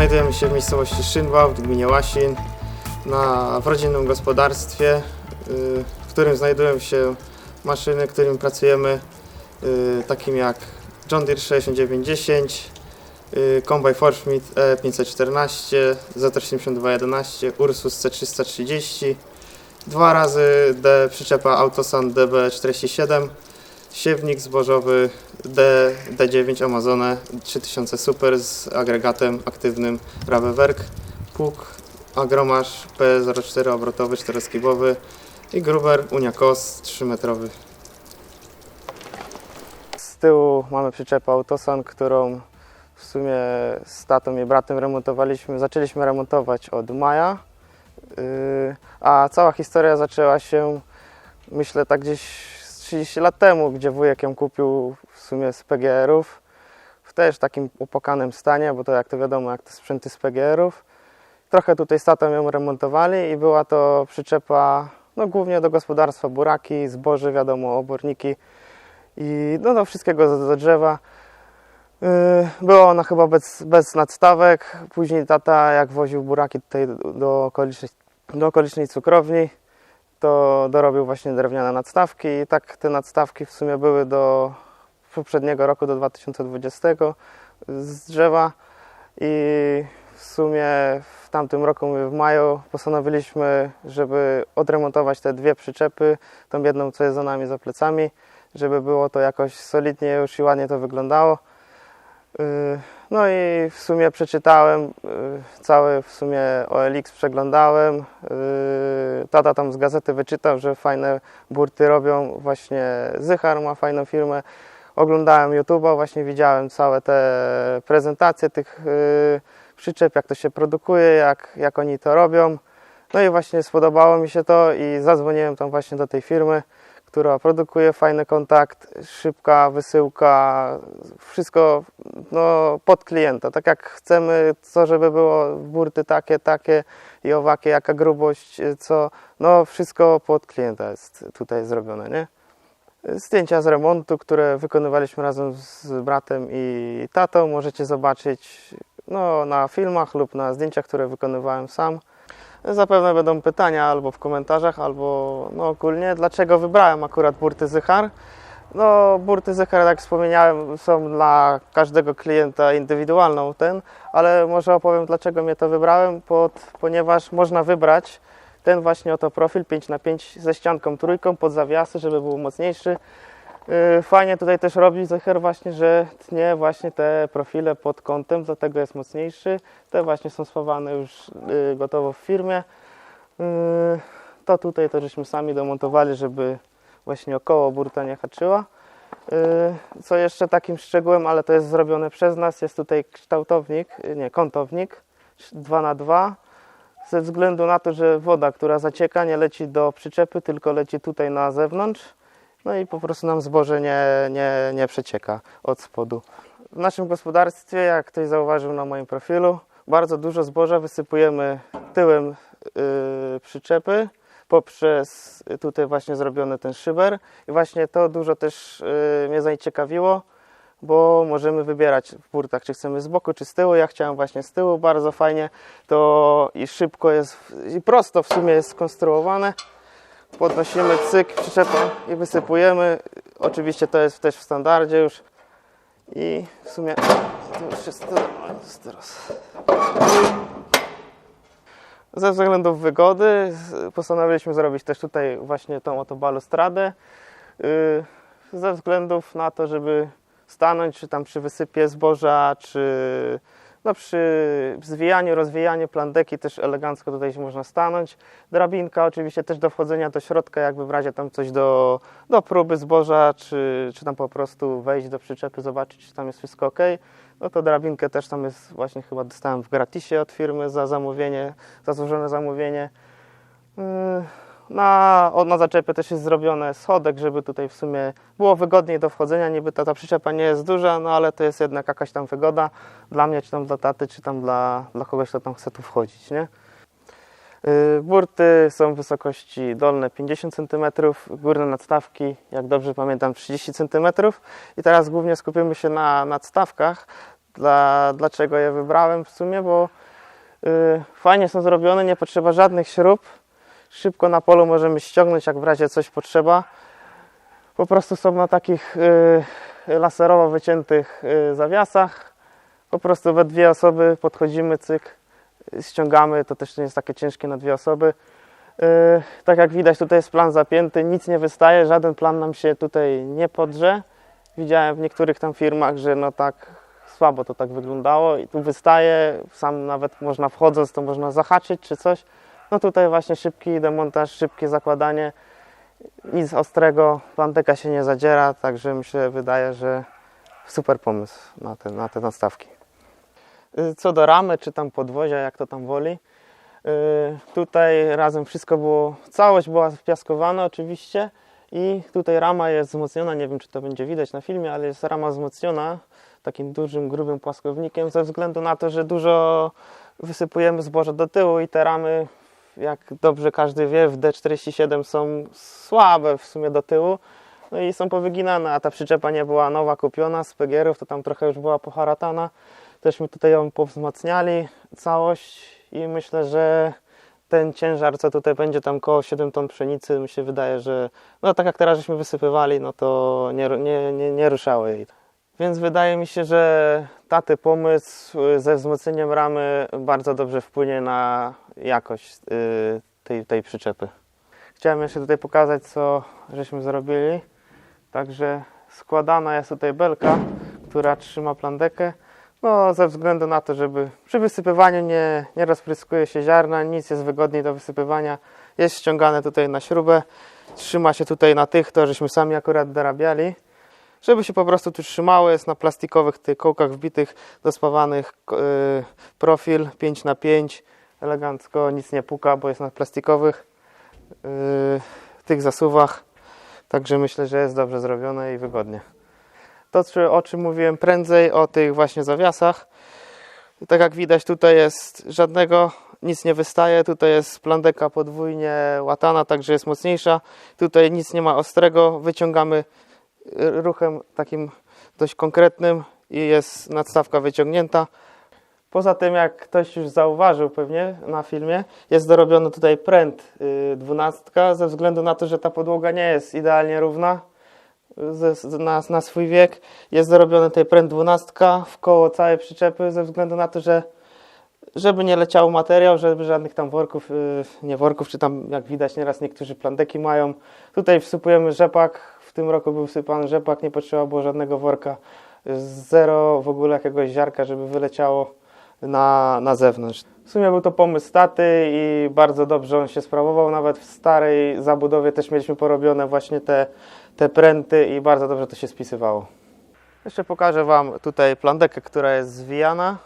Znajdujemy się w miejscowości Szynwał w gminie Łasin na, w rodzinnym gospodarstwie, y, w którym znajdują się maszyny, którymi pracujemy, y, takim jak John Deere 6910, y, Combine Forschmidt E514, Z8211, Ursus C330, dwa razy D przyczepa Autosan DB47, siewnik zbożowy D, D9 Amazone 3000 Super z agregatem aktywnym Ravewerk, pług Agromasz P04 obrotowy 4-skibowy i Gruber Unia Kos 3 metrowy. Z tyłu mamy przyczepę Autosan, którą w sumie z tatą i bratem remontowaliśmy. Zaczęliśmy remontować od maja, yy, a cała historia zaczęła się myślę tak gdzieś 30 lat temu, gdzie wujek ją kupił w sumie z PGR-ów. W też takim opłakanym stanie, bo to jak to wiadomo, jak te sprzęty z PGR-ów. Trochę tutaj z tatą ją remontowali i była to przyczepa no, głównie do gospodarstwa buraki, zboże, wiadomo, oborniki i no, do wszystkiego do, do drzewa. Yy, Była ona chyba bez, bez nadstawek. Później tata, jak woził buraki tutaj do- do okolicznej, do okolicznej cukrowni, to dorobił właśnie drewniane nadstawki i tak te nadstawki w sumie były do poprzedniego roku, do 2020 z drzewa i w sumie w tamtym roku, w maju, postanowiliśmy, żeby odremontować te dwie przyczepy, tą jedną, co jest za nami, za plecami, żeby było to jakoś solidnie już i ładnie to wyglądało. Yy, No i w sumie przeczytałem yy, cały w sumie OLX przeglądałem. Yy, Tata tam z gazety wyczytał, że fajne burty robią. Właśnie Zychar ma fajną firmę. Oglądałem YouTube'a, właśnie widziałem całe te prezentacje tych przyczep, jak to się produkuje, jak, jak oni to robią. No i właśnie spodobało mi się to i zadzwoniłem tam właśnie do tej firmy, która produkuje fajny kontakt, szybka wysyłka, wszystko no, pod klienta. Tak jak chcemy, co żeby było burty takie, takie i owakie, jaka grubość, co, no wszystko pod klienta jest tutaj zrobione, nie? Zdjęcia z remontu, które wykonywaliśmy razem z bratem i tatą, możecie zobaczyć no, na filmach lub na zdjęciach, które wykonywałem sam. Zapewne będą pytania albo w komentarzach, albo no ogólnie, dlaczego wybrałem akurat burty Zychar. No, burty Zychar, jak wspomniałem, są dla każdego klienta indywidualną ten, ale może opowiem, dlaczego mnie to wybrałem, pod, ponieważ można wybrać ten właśnie oto profil 5x5 ze ścianką trójką pod zawiasy, żeby był mocniejszy. Yy, Fajnie tutaj też robi Zecher właśnie, że tnie właśnie te profile pod kątem, dlatego jest mocniejszy. Te właśnie są schowane już yy, gotowo w firmie. Yy, To tutaj to żeśmy sami domontowali, żeby właśnie około burta nie haczyła. Co jeszcze takim szczegółem, ale to jest zrobione przez nas, jest tutaj kształtownik, nie, kątownik 2 na 2 ze względu na to, że woda, która zacieka, nie leci do przyczepy, tylko leci tutaj na zewnątrz. No i po prostu nam zboże nie, nie, nie przecieka od spodu. W naszym gospodarstwie, jak ktoś zauważył na moim profilu, bardzo dużo zboża wysypujemy tyłem yy, przyczepy poprzez tutaj właśnie zrobiony ten szyber. I właśnie to dużo też yy, mnie zaciekawiło, bo możemy wybierać w burtach, czy chcemy z boku, czy z tyłu. Ja chciałem właśnie z tyłu, bardzo fajnie to i szybko jest, i prosto w sumie jest skonstruowane podnosimy cyk, przyczepę i wysypujemy. Oczywiście to jest też w standardzie już. I w sumie to już jest teraz. Ze względów wygody postanowiliśmy zrobić też tutaj właśnie tą oto balustradę. Yy, Ze względów na to, żeby stanąć, czy tam przy wysypie zboża, czy no przy zwijaniu, rozwijaniu plandeki też elegancko tutaj się można stanąć. Drabinka oczywiście też do wchodzenia do środka, jakby w razie tam coś do, do próby zboża, czy, czy tam po prostu wejść do przyczepy, zobaczyć, czy tam jest wszystko ok. No to drabinkę też tam jest, właśnie chyba dostałem w gratisie od firmy za zamówienie, za złożone zamówienie. Yy, Na, o, na zaczepie też jest zrobione schodek, żeby tutaj w sumie było wygodniej do wchodzenia. Niby ta, ta przyczepa nie jest duża, no ale to jest jednak jakaś tam wygoda dla mnie, czy tam dla taty, czy tam dla, dla kogoś, kto tam chce tu wchodzić, nie? Yy, Burty są wysokości dolne 50 cm, górne nadstawki, jak dobrze pamiętam, 30 cm. I teraz głównie skupimy się na nadstawkach. Dla, dlaczego je wybrałem w sumie, bo y, fajnie są zrobione, nie potrzeba żadnych śrub. Szybko na polu możemy ściągnąć, jak w razie coś potrzeba. Po prostu są na takich y, laserowo wyciętych y, zawiasach. Po prostu we dwie osoby podchodzimy, cyk, ściągamy. To też nie jest takie ciężkie na dwie osoby. Yy, Tak jak widać, tutaj jest plan zapięty, nic nie wystaje, żaden plan nam się tutaj nie podrze. Widziałem w niektórych tam firmach, że no tak słabo to tak wyglądało i tu wystaje, sam nawet można wchodząc to można zahaczyć czy coś. No tutaj właśnie szybki demontaż, szybkie zakładanie, nic ostrego, planteka się nie zadziera, także mi się wydaje, że super pomysł na te, na te nastawki. Yy, Co do ramy, czy tam podwozia, jak to tam woli, Yy, Tutaj razem wszystko było, całość była wpiaskowana oczywiście i tutaj rama jest wzmocniona, nie wiem czy to będzie widać na filmie, ale jest rama wzmocniona takim dużym, grubym płaskownikiem ze względu na to, że dużo wysypujemy zboża do tyłu i te ramy, jak dobrze każdy wie, w D47 są słabe w sumie do tyłu. No i są powyginane, a ta przyczepa nie była nowa, kupiona z Pegierów, to tam trochę już była poharatana. Teśmy tutaj ją powzmacniali całość i myślę, że ten ciężar, co tutaj będzie tam koło 7 ton pszenicy, mi się wydaje, że no tak jak teraz żeśmy wysypywali, no to nie, nie, nie, nie jej. Więc wydaje mi się, że taty pomysł ze wzmocnieniem ramy bardzo dobrze wpłynie na jakość y, tej, tej przyczepy. Chciałem jeszcze tutaj pokazać, co żeśmy zrobili. Także składana jest tutaj belka, która trzyma plandekę. No, ze względu na to, żeby przy wysypywaniu nie, nie rozpryskuje się ziarna, nic jest wygodniej do wysypywania. Jest ściągane tutaj na śrubę, trzyma się tutaj na tych, to żeśmy sami akurat dorabiali. Żeby się po prostu tu trzymało, jest na plastikowych tych kołkach wbitych, dospawanych yy, profil 5 na 5 elegancko, nic nie puka, bo jest na plastikowych yy, tych zasuwach. Także myślę, że jest dobrze zrobione i wygodnie. To, o czym mówiłem prędzej, o tych właśnie zawiasach. Tak jak widać, tutaj jest żadnego, nic nie wystaje. Tutaj jest plandeka podwójnie łatana, także jest mocniejsza. Tutaj nic nie ma ostrego. Wyciągamy y, ruchem takim dość konkretnym i jest nadstawka wyciągnięta. Poza tym, jak ktoś już zauważył pewnie na filmie, jest dorobiony tutaj pręt y, dwunastka ze względu na to, że ta podłoga nie jest idealnie równa z- na, swój wiek. Jest dorobiony tutaj pręt dwunastka w koło całej przyczepy ze względu na to, że żeby nie leciał materiał, żeby żadnych tam worków, y, nie worków, czy tam jak widać nieraz niektórzy plandeki mają. Tutaj wsypujemy rzepak, w tym roku był wsypany rzepak, nie potrzeba było żadnego worka. Zero w ogóle jakiegoś ziarka, żeby wyleciało na, na zewnątrz. W sumie był to pomysł taty i bardzo dobrze on się sprawował. Nawet w starej zabudowie też mieliśmy porobione właśnie te, te pręty i bardzo dobrze to się spisywało. Jeszcze pokażę Wam tutaj plandekę, która jest zwijana.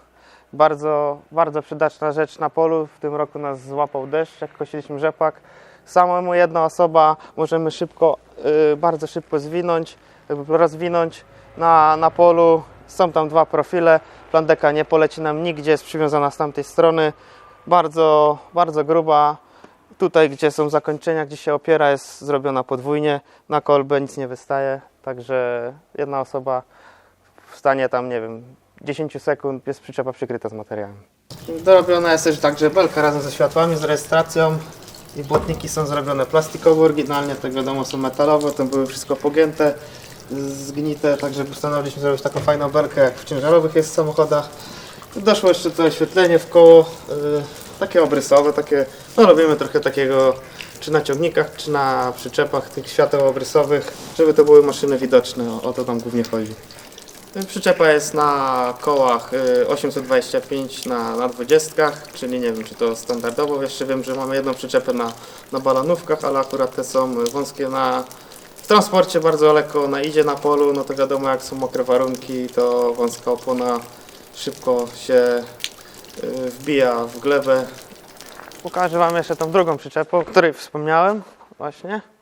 Bardzo, bardzo przydatna rzecz na polu. W tym roku nas złapał deszcz, jak kosiliśmy rzepak. Samemu jedna osoba możemy szybko, bardzo szybko zwinąć, rozwinąć na, na polu. Są tam dwa profile. Plandeka nie poleci nam nigdzie, jest przywiązana z tamtej strony. Bardzo, bardzo gruba. Tutaj, gdzie są zakończenia, gdzie się opiera, jest zrobiona podwójnie. Na kolbę nic nie wystaje, także jedna osoba w stanie tam, nie wiem, 10 sekund jest przyczepa przykryta z materiałem. Dorobiona jest też także belka razem ze światłami, z rejestracją i błotniki są zrobione plastikowo oryginalnie, tak wiadomo są metalowe, to były wszystko pogięte, zgnite, także postanowiliśmy zrobić taką fajną belkę jak w ciężarowych jest w samochodach. Doszło jeszcze to oświetlenie w koło, y, takie obrysowe, takie, no robimy trochę takiego czy na ciągnikach, czy na przyczepach tych świateł obrysowych, żeby to były maszyny widoczne, o, o to tam głównie chodzi. Przyczepa jest na kołach y, 825 na, na 20, czyli nie wiem czy to standardowo. Jeszcze wiem, że mamy jedną przyczepę na, na balonówkach, ale akurat te są wąskie na w transporcie bardzo lekko ona idzie na polu, no to wiadomo jak są mokre warunki, to wąska opona szybko się y, wbija w glebę. Pokażę Wam jeszcze tą drugą przyczepę, o której wspomniałem właśnie.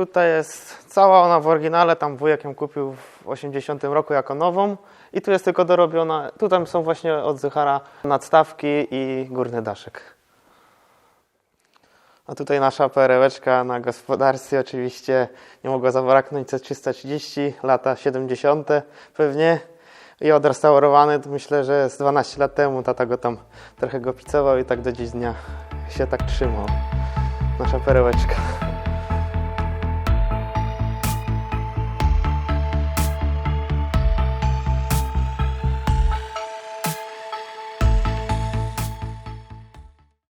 Tutaj jest cała ona w oryginale, tam wujek ją kupił w 80 roku jako nową i tu jest tylko dorobiona, tutaj są właśnie od Zychara nadstawki i górny daszek. A tutaj nasza perełeczka na gospodarstwie oczywiście nie mogła zabraknąć C330, lata 70 pewnie. i odrestaurowany, myślę, że z 12 lat temu tata go tam trochę go picował i tak do dziś dnia się tak trzymał. Nasza perełeczka.